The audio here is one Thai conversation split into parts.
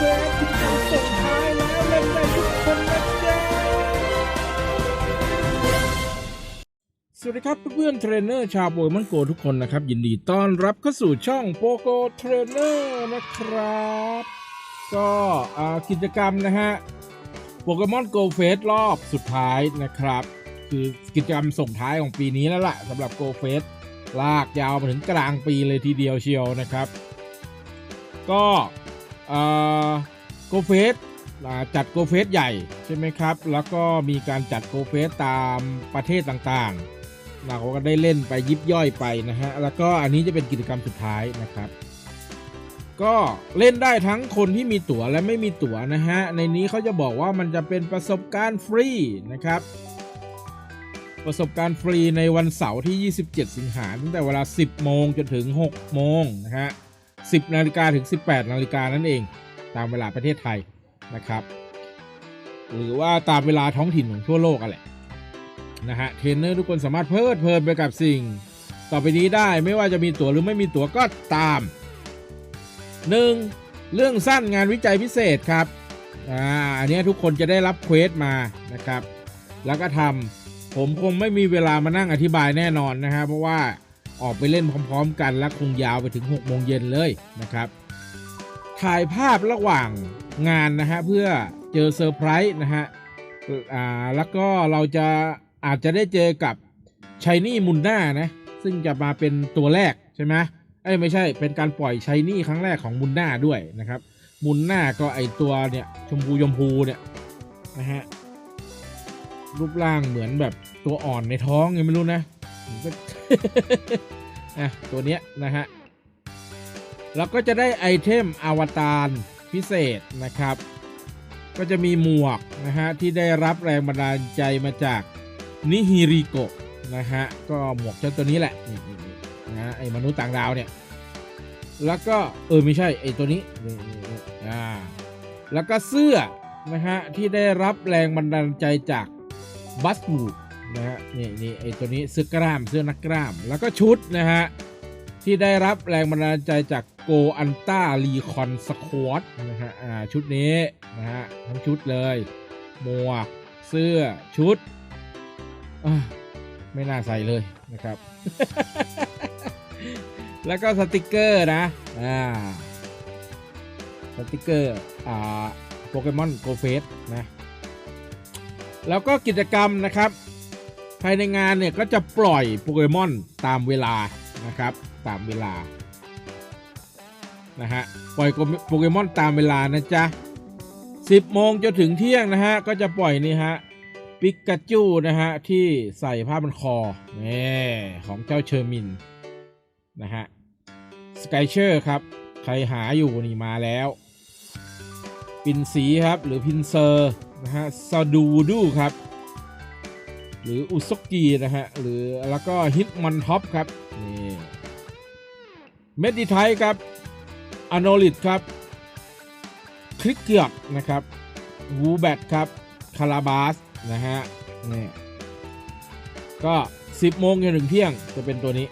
ฟสกิจกรรมส่งท้ายแล้วเล่นไปทุกคนนะจ๊ะสวัสดีครับเพื่อนเทรนเนอร์ชาวโปเกมอนโกทุกคนนะครับ ยินดีต้อนรับเข้าสู่ช่องโปโกเทรนเนอร์นะครับ ก็กิจกรรมนะฮะโปเกมอนโกเฟสรอบสุดท้ายนะครับ คือกิจกรรมส่งท้ายของปีนี้แล้วล่ะสำหรับโกเฟสลากยาวมาถึงกลางปีเลยทีเดียวเชียวนะครับ ก็ โกเฟสจัดโกเฟสใหญ่ใช่ไหมครับ แล้วก็มีการจัดโกเฟสตามประเทศต่างๆ เราก็ได้เล่นไปยิบย่อยไปนะฮะ แล้วก็อันนี้จะเป็นกิจกรรมสุดท้ายนะครับ ก็เล่นได้ทั้งคนที่มีตั๋วและไม่มีตั๋วนะฮะ ในนี้เขาจะบอกว่ามันจะเป็นประสบการณ์ฟรีนะครับ ประสบการณ์ฟรีในวันเสาร์ที่ 27 สิงหาตั้งแต่เวลา 10 โมงจนถึง 6 โมงนะฮะ 10นาฬิกาถึง 18นาฬิกานั่นเอง ตามเวลาประเทศไทยนะครับ หรือว่าตามเวลาท้องถิ่นของทั่วโลกอะแหละนะฮะเทรนเนอร์ทุกคนสามารถเพลิดเพลินไปกับสิ่ง ต่อไปนี้ได้ไม่ว่าจะมีตั๋วหรือไม่มีตั๋วก็ตาม 1. เรื่องสั้นงานวิจัยพิเศษครับอ่าอันนี้ทุกคนจะได้รับเควสมานะครับ แล้วก็ทำผมคงไม่มีเวลามานั่งอธิบายแน่นอนนะฮะเพราะว่า ออกไปเล่นพร้อมๆ กันและคงยาวไปถึง6โมงเย็นเลยนะครับ ถ่ายภาพระหว่างงานนะฮะเพื่อเจอเซอร์ไพรส์นะฮะอ่าแล้วก็เราจะอาจจะได้เจอกับชายนี่มุนด้านะซึ่งจะมาเป็นตัวแรกใช่ไหมเอ้ยไม่ใช่เป็นการปล่อยชายนี่ครั้งแรกของมุนด้าด้วยนะครับ มุนหน้าก็ไอตัวเนี่ยชมพูยมพูเนี่ยนะฮะรูปร่างเหมือนแบบตัวอ่อนในท้องยังไม่รู้นะ อะตัวเนี้ยนะฮะแล้วก็จะได้ไอเทมอวตารพิเศษนะครับ ก็จะมีหมวกนะฮะที่ได้รับแรงบันดาลใจมาจากนิฮิริโกะนะฮะก็หมวกเจ้าตัวนี้แหละนี่นะฮะไอมนุษย์ต่างดาวเนี่ยแล้วก็เออไม่ใช่ไอตัวนี้นี่อ่าแล้วก็เสื้อนะฮะที่ได้รับแรงบันดาลใจจากบัสบูด นะฮะนี่นี่ไอตัวนี้เสื้อกล้ามเสื้อนักกล้าม แล้วก็ชุดนะฮะ ที่ได้รับแรงบันดาลใจจากโกอันต้ารีคอนสควอตนะฮะอ่าชุดนี้นะฮะทั้งชุดเลยหมวกเสื้อชุดไม่น่าใส่เลยนะครับ แล้วก็สติกเกอร์นะอ่าสติกเกอร์อ่าโปเกมอนโกเฟสนะแล้วก็กิจกรรมนะครับ ภายในงานเนี่ยก็จะปล่อยโปเกมอนตามเวลานะครับตามเวลานะฮะปล่อยโปเกมอนตามเวลานะจ๊ะ10โมงจนถึงเที่ยงนะฮะก็จะปล่อยนี่ฮะปิกาจูนะฮะที่ใส่ผ้าพันคอนี่ของเจ้าเชอร์มินนะฮะสกายเชอร์ครับใครหาอยู่นี่มาแล้ว ปินสีครับหรือพินเซอร์นะฮะซาดูดูครับ หรืออุซกีนะฮะหรือแล้วก็ฮิตมอนท็อปครับนี่เมดิไทครับอโนลิดครับคลิกเกือกนะครับวูแบทครับคาราบาสนะฮะนี่ก็ 10 โมงจนถึงเที่ยงจะเป็นตัวนี้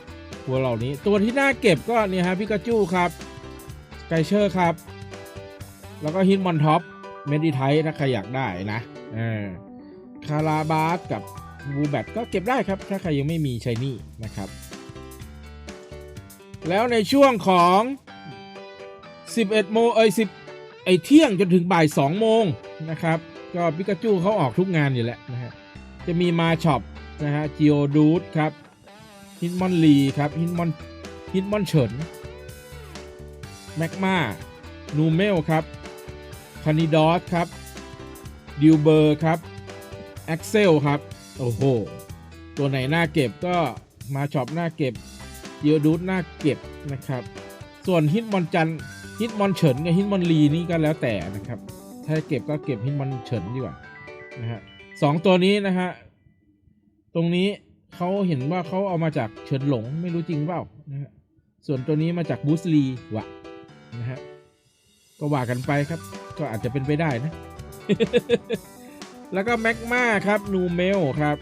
ตัวเหล่านี้ตัวที่น่าเก็บก็เนี่ยฮะพิกาจูครับไกเชอร์ครับ แล้วก็ฮิตมอนท็อปเมดิไทถ้าใครอยากได้นะเออคาราบาสกับ บูแบตก็เก็บได้ครับ ถ้าใครยังไม่มีชายนี่นะครับ แล้วในช่วงของ 11โมงเอ้ย10ไอเที่ยงจนถึงบ่าย 2 โมงนะครับ ก็พิกาจูเขาออกทุกงานอยู่แล้วนะฮะจะมีมาช็อปนะฮะจิโอดูดครับฮิตมอนลีครับฮิตมอนฮิตมอนเฉินแมกมานูเมลครับคานิดอสครับดิวเบอร์ครับแอ็กเซลครับ โอ้โห ตัวไหนน่าเก็บก็มาช็อปหน้าเก็บเยอดูดหน้าเก็บนะครับ ส่วนฮิตมอนจันฮิตมอนเฉินกับฮิตมอนลีนี่ก็แล้วแต่นะครับ ถ้าเก็บก็เก็บฮิตมอนเฉินดีกว่านะฮะสองตัวนี้นะฮะตรงนี้เขาเห็นว่าเขาเอามาจากเฉินหลงไม่รู้จริงเปล่านะฮะส่วนตัวนี้มาจากบูสลีวะนะฮะก็ว่ากันไปครับ ก็อาจจะเป็นไปได้นะ แล้วก็แมกมาครับนูเมลครับ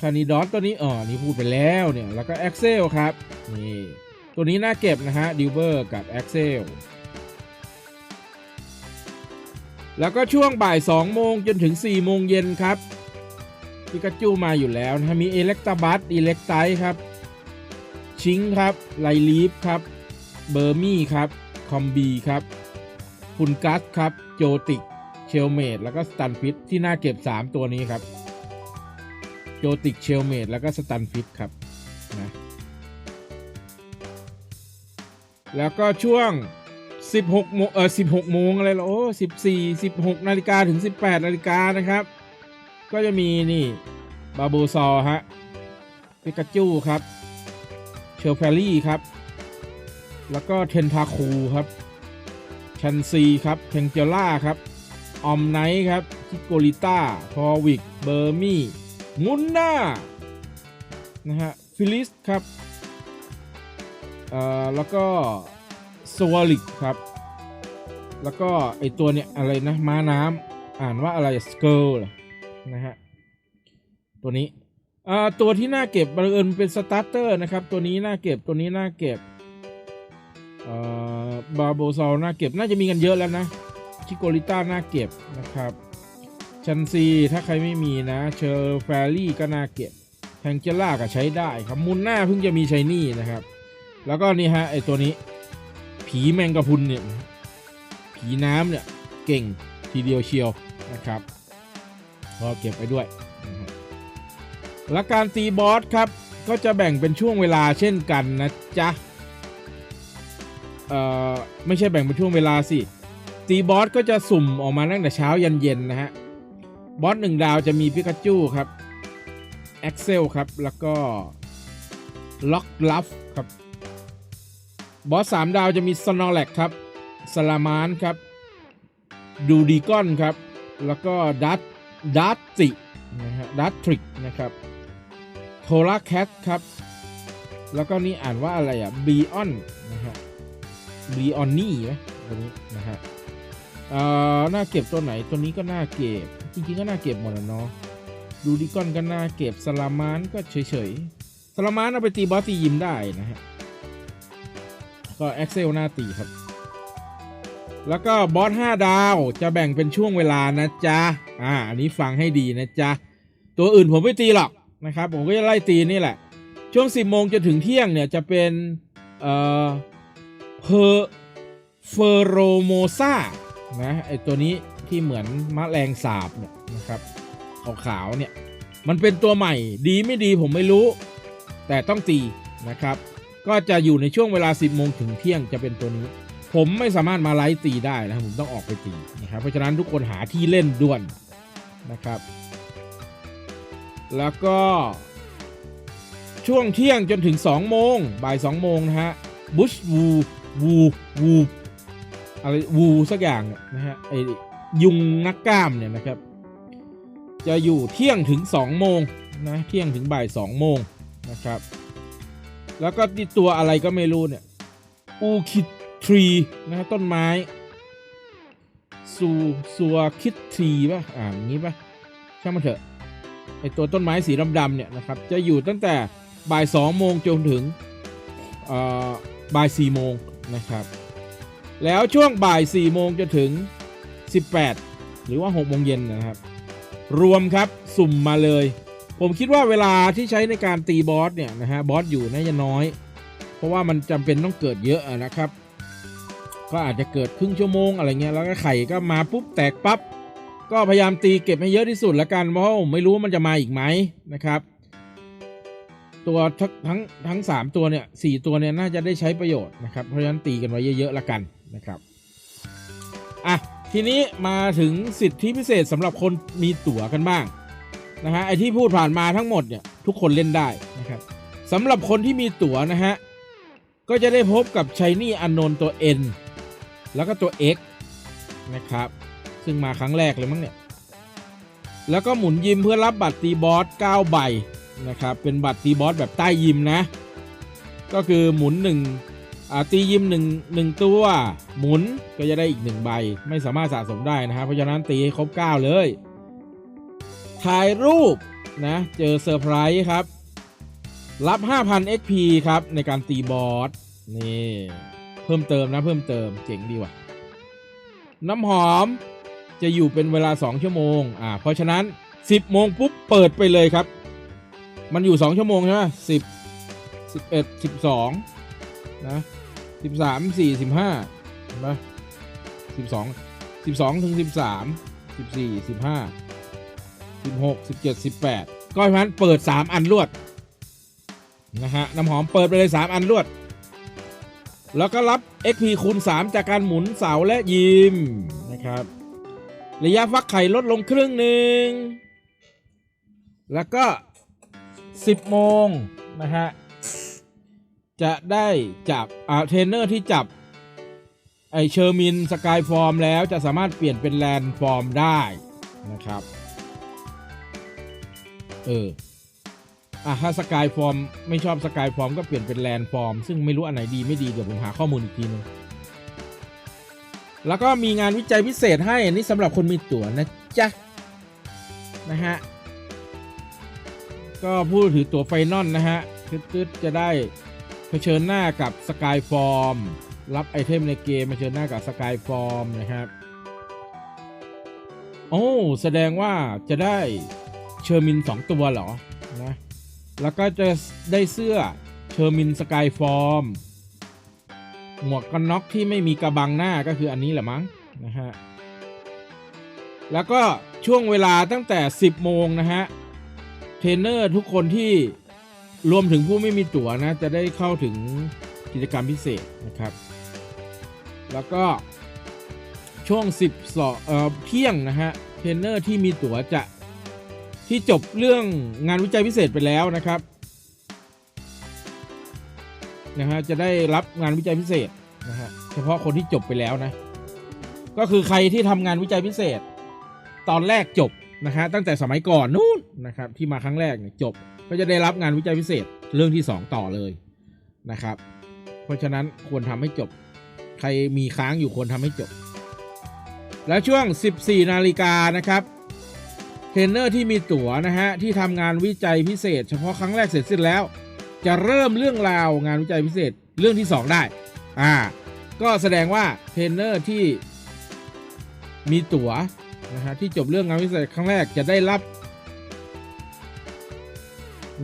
คานิดอสตัวนี้อ๋อนี่พูดไปแล้วเนี่ย แล้วก็แอ็กเซลครับนี่ตัวนี้น่าเก็บนะฮะดิวเบอร์กับแอ็กเซลแล้วก็ช่วงบ่าย 2 โมงจนถึง 4 โมงเย็นครับพิกาจูมาอยู่แล้วนะมีเอเล็กตาบัสอิเล็กไตครับ ชิงครับไลลีฟครับ เบอร์มี่ครับ คอมบีครับ ฟุนกัสครับ โจติก เชลเมดแล้วก็สตันฟิตที่น่าเก็บ 3 ตัวนี้ครับโจติกเชลเมดแล้วก็สตันฟิตครับนะแล้วก็ช่วง 16โมงเออ16โมงอะไรล่ะโอ้14 16นาฬิกาถึง 18นาฬิกานะครับ ก็จะมีนี่บาโบซอฮะปิกาจูครับเชลแฟรี่ครับ แล้วก็เทนทาคูครับชันซีครับเทงเจล่าครับ ออมไนท์ครับคิโกลิต้าพอวิก เบอร์มี่มุนน่านะฮะฟิลิสครับเอ่อแล้วก็สวอลิกครับ แล้วก็ไอตัวเนี้ยอะไรนะม้าน้ำอ่านว่าอะไรสเกิลนะฮะตัวนี้อ่าตัวที่น่าเก็บบังเอิญเป็นสตาร์เตอร์นะครับตัวนี้น่าเก็บตัวนี้น่าเก็บเอ่อบาโบซอลน่าเก็บน่าจะมีกันเยอะแล้วนะ ชิโกลิต้าน่าเก็บนะครับชันซีถ้าใครไม่มีนะ เชอร์แฟรี่ก็น่าเก็บแทงเจล่าก็ใช้ได้ครับมุนหน้าเพิ่งจะมีชัยนี่นะครับ แล้วก็นี่ฮะไอตัวนี้ ผีแมงกะพุนเนี่ย ผีน้ำเนี่ยเก่งทีเดียวเชียวนะครับก็เก็บไปด้วย และการตีบอสครับ ก็จะแบ่งเป็นช่วงเวลาเช่นกันนะจ๊ะ เอ่อ ไม่ใช่แบ่งเป็นช่วงเวลาสิ ตีบอสก็จะสุ่มออกมาตั้งแต่เช้ายันเย็นนะฮะ บอสหนึ่งดาวจะมีพิกาจูครับแอ็กเซลครับ แล้วก็ล็อกลัฟครับ บอสสามดาวจะมีสโนแลกครับสลามานครับ ดูดีกอนครับ แล้วก็ดัตดัตตินะฮะดัตทริกนะครับโทราแคทครับ แล้วก็นี่อ่านว่าอะไรอะบีออนนะฮะบีออนนี่ไหมตัวนี้นะฮะ เอ่อน่าเก็บตัวไหนตัวนี้ก็น่าเก็บ จริงๆก็น่าเก็บหมดแล้วเนาะดูดิกอนก็น่าเก็บสลามานก็เฉยๆสลามานเอาไปตีบอสตียิมได้นะฮะก็แอ็กเซลหน้าตีครับ แล้วก็บอส5ดาวจะแบ่งเป็นช่วงเวลานะจ๊ะอ่าอันนี้ฟังให้ดีนะจ๊ะตัวอื่นผมไม่ตีหรอกนะครับ ผมก็จะไล่ตีนี่แหละ ช่วง 10โมงจนถึงเที่ยงเนี่ยจะเป็นเอ่อเพอเฟโรโมซา นะไอตัวนี้ที่เหมือนมะแรงสาบเนี่ยนะครับขาวๆเนี่ยมันเป็นตัวใหม่ดีไม่ดีผมไม่รู้ แต่ต้องตีนะครับ ก็จะอยู่ในช่วงเวลา 10โมงถึงเที่ยงจะเป็นตัวนี้ ผมไม่สามารถมาไลฟ์ตีได้นะครับผมต้องออกไปตีนะครับเพราะฉะนั้นทุกคนหาที่เล่นด่วนนะครับ แล้วก็ช่วงเที่ยงจนถึง 2 โมงบ่าย 2 โมงนะฮะบุชวูวูวู อะไรวูสักอย่างเนี่ยนะฮะไอยุงนักกล้ามเนี่ยนะครับ จะอยู่เที่ยงถึง 2 โมงนะเที่ยงถึงบ่าย 2 โมงนะครับ แล้วก็ที่ตัวอะไรก็ไม่รู้เนี่ยอูคิดทรีนะฮะต้นไม้ซูซัวคิดทรีป่ะอ่านอย่างนี้ป่ะช่างมันเถอะไอตัวต้นไม้สีดำๆเนี่ยนะครับ จะอยู่ตั้งแต่บ่าย 2 โมงจนถึงบ่าย 4 โมงนะครับ แล้วช่วงบ่าย 4 โมงจนถึง 18 หรือว่า 6 โมงเย็นนะครับ รวมครับสุ่มมาเลย ผมคิดว่าเวลาที่ใช้ในการตีบอสเนี่ยนะฮะบอสอยู่น่าจะน้อย เพราะว่ามันจำเป็นต้องเกิดเยอะนะครับ ก็อาจจะเกิดครึ่งชั่วโมงอะไรเงี้ยแล้วก็ไข่ก็มาปุ๊บแตกปั๊บก็พยายามตีเก็บให้เยอะที่สุดละกันเพราะไม่รู้ว่ามันจะมาอีกไหมนะครับ ตัวทั้งทั้งทั้งสามตัวเนี่ยสี่ตัวเนี่ยน่าจะได้ใช้ประโยชน์นะครับเพราะฉะนั้นตีกันไว้เยอะๆละกัน นะครับอะทีนี้มาถึงสิทธิพิเศษสำหรับคนมีตั๋วกันบ้างนะฮะไอที่พูดผ่านมาทั้งหมดเนี่ยทุกคนเล่นได้นะครับสำหรับคนที่มีตั๋วนะฮะก็จะได้พบกับชัยนี่อันนนตัว N แล้วก็ตัว X นะครับ ซึ่งมาครั้งแรกเลยมั้งเนี่ย แล้วก็หมุนยิมเพื่อรับบัตรตีบอส9ใบนะครับ เป็นบัตรตีบอสแบบใต้ยิมนะ ก็คือหมุน1อ่า ตียิม1 1ตัว หมุนก็จะได้อีก1ใบ ไม่สามารถสะสมได้นะฮะเพราะฉะนั้นตีให้ครบ 9 เลย ถ่ายรูปนะ เจอเซอร์ไพรส์ครับ รับ 5,000 XP ครับ ในการตีบอสนี่ เพิ่มเติมนะ เพิ่มเติมเจ๋งดีว่ะ น้ำหอมจะอยู่เป็นเวลา 2 ชั่วโมงอ่าเพราะฉะนั้น 10 โมงปุ๊บเปิดไปเลยครับ มันอยู่ 2 ชั่วโมงใช่ไหมสิบสิบเอ็ดสิบสองนะ สิบสามสี่สิบห้าเห็นปะสิบสองสิบสองถึงสิบสามสิบสี่สิบห้าสิบหกสิบเจ็ดสิบแปดก็เพราะฉะนั้นเปิด3อันรวดนะฮะน้ำหอมเปิดไปเลย3อันรวด แล้วก็รับ XP คูณ 3 จากการหมุนเสาและยิมนะครับ ระยะฟักไข่ลดลงครึ่งหนึ่งแล้วก็ 10 โมงนะฮะ จะได้จับอ่าเทรนเนอร์ที่จับไอเชอร์มินสกายฟอร์มแล้วจะสามารถเปลี่ยนเป็นแลนฟอร์มได้นะครับ เอออะถ้าสกายฟอร์มไม่ชอบสกายฟอร์มก็เปลี่ยนเป็นแลนฟอร์มซึ่งไม่รู้อันไหนดีไม่ดี เดี๋ยวผมหาข้อมูลอีกทีนึง แล้วก็มีงานวิจัยพิเศษให้ อันนี้สำหรับคนมีตั๋วนะจ๊ะ นะฮะ ก็ผู้ถือตั๋วไฟนอลนะฮะตึ๊ดๆจะได้ เผชิญหน้ากับสกายฟอร์มรับไอเทมในเกมเผชิญหน้ากับสกายฟอร์มนะครับ โอ้แสดงว่าจะได้เชอร์มิน 2 ตัวเหรอนะแล้วก็จะได้เสื้อเชอร์มินสกายฟอร์มหมวกกันน็อกที่ไม่มีกระบังหน้าก็คืออันนี้แหละมั้งนะฮะแล้วก็ช่วงเวลาตั้งแต่ 10 โมงนะฮะเทรนเนอร์ทุกคนที่ รวมถึงผู้ไม่มีตั๋วนะ จะได้เข้าถึงกิจกรรมพิเศษนะครับ แล้วก็ช่วง10สอเอ่อเที่ยงนะฮะเทรนเนอร์ที่มีตั๋วจะที่จบเรื่องงานวิจัยพิเศษไปแล้วนะครับนะฮะจะได้รับงานวิจัยพิเศษนะฮะเฉพาะคนที่จบไปแล้วนะ ก็คือใครที่ทำงานวิจัยพิเศษ ตอนแรกจบนะฮะตั้งแต่สมัยก่อนนู้นนะครับที่มาครั้งแรกเนี่ยจบ ก็จะได้รับงานวิจัยพิเศษเรื่องที่ 2 ต่อเลยนะครับ เพราะฉะนั้นควรทำให้จบ ใครมีค้างอยู่ควรทำให้จบ แล้วช่วง 14 นาฬิกานะครับเทรนเนอร์ที่มีตั๋วนะฮะที่ทำงานวิจัยพิเศษ เฉพาะครั้งแรกเสร็จสิ้นแล้ว จะเริ่มเรื่องราวงานวิจัยพิเศษเรื่องที่ 2 ได้อ่าก็แสดงว่าเทรนเนอร์ที่มีตั๋วนะฮะที่จบเรื่องงานวิจัยครั้งแรกจะได้รับ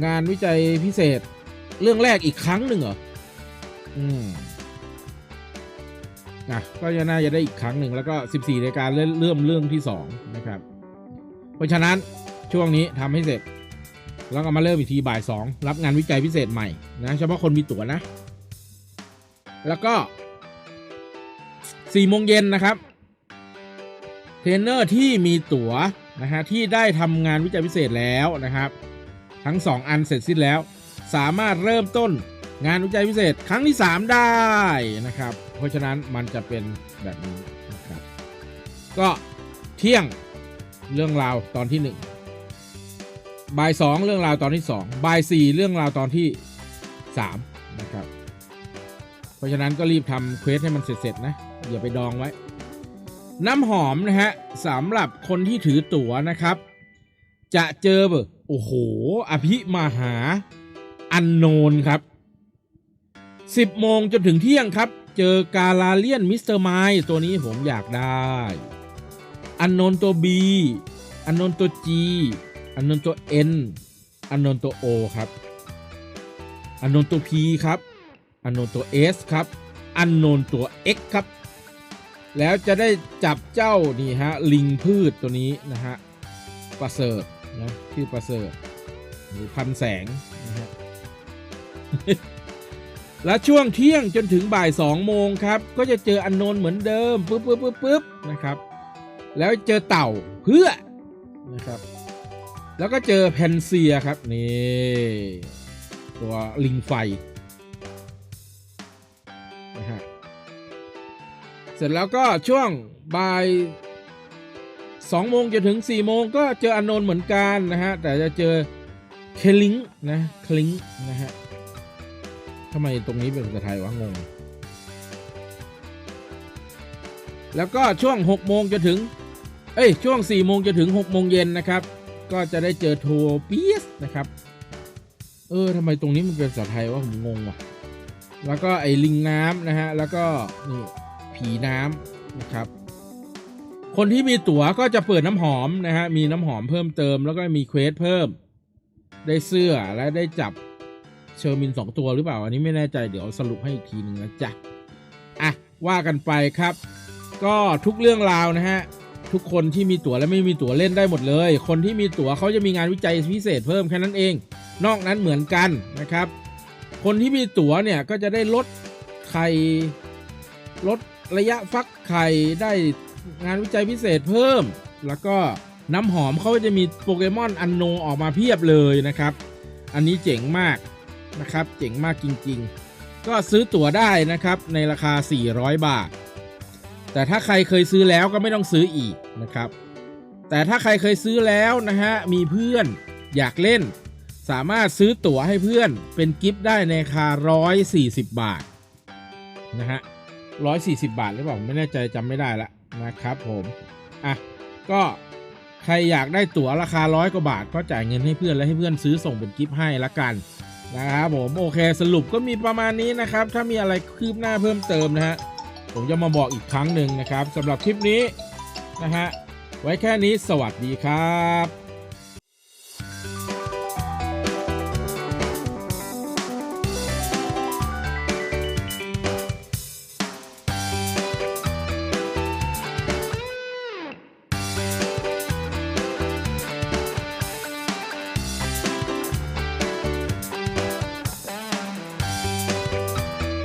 งานวิจัยพิเศษ เรื่องแรกอีกครั้งหนึ่งเหรอ อืมนะก็จะน่าจะได้อีกครั้งหนึ่งแล้วก็ 14รายการเริ่มเริ่มเรื่องที่ 2 นะครับ เพราะฉะนั้นช่วงนี้ทำให้เสร็จ แล้วก็มาเริ่มอีกทีบ่าย 2 รับงานวิจัยพิเศษใหม่นะเฉพาะคนมีตั๋วนะ แล้วก็4โมงเย็นนะครับ เทรนเนอร์ที่มีตั๋วนะฮะที่ได้ทำงานวิจัยพิเศษแล้วนะครับ ทั้ง 2 อันเสร็จสิ้นแล้ว สามารถเริ่มต้นงานวิจัยพิเศษครั้งที่ 3 ได้นะครับ เพราะฉะนั้นมันจะเป็นแบบนี้นะครับ ก็เที่ยงเรื่องราวตอนที่ 1 บ่าย 2 เรื่องราวตอนที่ 2 บ่าย 4 เรื่องราวตอนที่ 3 นะครับ เพราะฉะนั้นก็รีบทำเควสให้มันเสร็จๆนะ อย่าไปดองไว้ น้ำหอมนะฮะสำหรับคนที่ถือตั๋วนะครับ จะเจอแบบ โอ้โห อภิมาหา อันโนนครับ 10โมงจนถึงเที่ยงครับ เจอกาลาเลียนมิสเตอร์ไมตัวนี้ผมอยากได้ อันโนนตัว B อันโนนตัว G อันโนนตัว N อันโนนตัว O ครับ อันโนนตัว P ครับ อันโนนตัว S ครับ อันโนนตัว X ครับ แล้วจะได้จับเจ้านี่ฮะลิงพืชตัวนี้นะฮะประเสริฐ นะชื่อประเสริฐหรือพันแสงนะฮะและช่วงเที่ยงจนถึงบ่ายสองโมงครับ ก็จะเจออันโนนเหมือนเดิมปึ๊บปึ๊บปึ๊บปึ๊บนะครับ แล้วเจอเต่าเพื่อนะครับ แล้วก็เจอแพนเซียครับนี่ตัวลิงไฟนะฮะเสร็จแล้วก็ช่วงบ่าย สองโมงจนถึงสี่โมงก็เจออันโนนเหมือนกันนะฮะ แต่จะเจอเคลิงนะคลิงนะฮะทำไมตรงนี้เป็นภาษาไทยวะงง แล้วก็ช่วงหกโมงจะถึง เอ้ย ช่วงสี่โมงจะถึงหกโมงเย็นนะครับ ก็จะได้เจอโทเปียสนะครับ เออทำไมตรงนี้มันเป็นภาษาไทยวะผมงงว่ะ แล้วก็ไอ้ลิงน้ำนะฮะ แล้วก็นี่ผีน้ำนะครับ คนที่มีตั๋วก็จะเปิดน้ำหอมนะฮะ มีน้ำหอมเพิ่มเติมแล้วก็มีเควสเพิ่ม ได้เสื้อและได้จับเชอร์มินสองตัวหรือเปล่า อันนี้ไม่แน่ใจเดี๋ยวสรุปให้อีกทีหนึ่งนะจ๊ะ อะ ว่ากันไปครับ ก็ทุกเรื่องราวนะฮะ ทุกคนที่มีตั๋วและไม่มีตั๋วเล่นได้หมดเลย คนที่มีตั๋วเขาจะมีงานวิจัยพิเศษเพิ่มแค่นั้นเอง นอกนั้นเหมือนกันนะครับ คนที่มีตั๋วเนี่ยก็จะได้ลดไข่ลดระยะฟักไข่ได้ งานวิจัยพิเศษเพิ่ม แล้วก็น้ำหอมเขาจะมีโปเกมอนอันโนออกมาเพียบเลยนะครับ อันนี้เจ๋งมากนะครับ เจ๋งมากจริง ๆ ก็ซื้อตั๋วได้นะครับในราคา 400 บาท แต่ถ้าใครเคยซื้อแล้วก็ไม่ต้องซื้ออีกนะครับ แต่ถ้าใครเคยซื้อแล้วนะฮะมีเพื่อนอยากเล่น สามารถซื้อตั๋วให้เพื่อนเป็นกิฟต์ได้ในราคา 140 บาทนะฮะ140 บาทหรือเปล่าไม่แน่ใจจำไม่ได้ละ นะครับผมอะก็ใครอยากได้ตั๋วราคาร้อยกว่าบาท ก็จ่ายเงินให้เพื่อนและให้เพื่อนซื้อส่งเป็นกิฟต์ให้ละกันนะครับผมโอเคสรุปก็มีประมาณนี้นะครับ ถ้ามีอะไรคืบหน้าเพิ่มเติมนะฮะผมจะมาบอกอีกครั้งหนึ่งนะครับสำหรับคลิปนี้นะฮะไว้แค่นี้สวัสดีครับ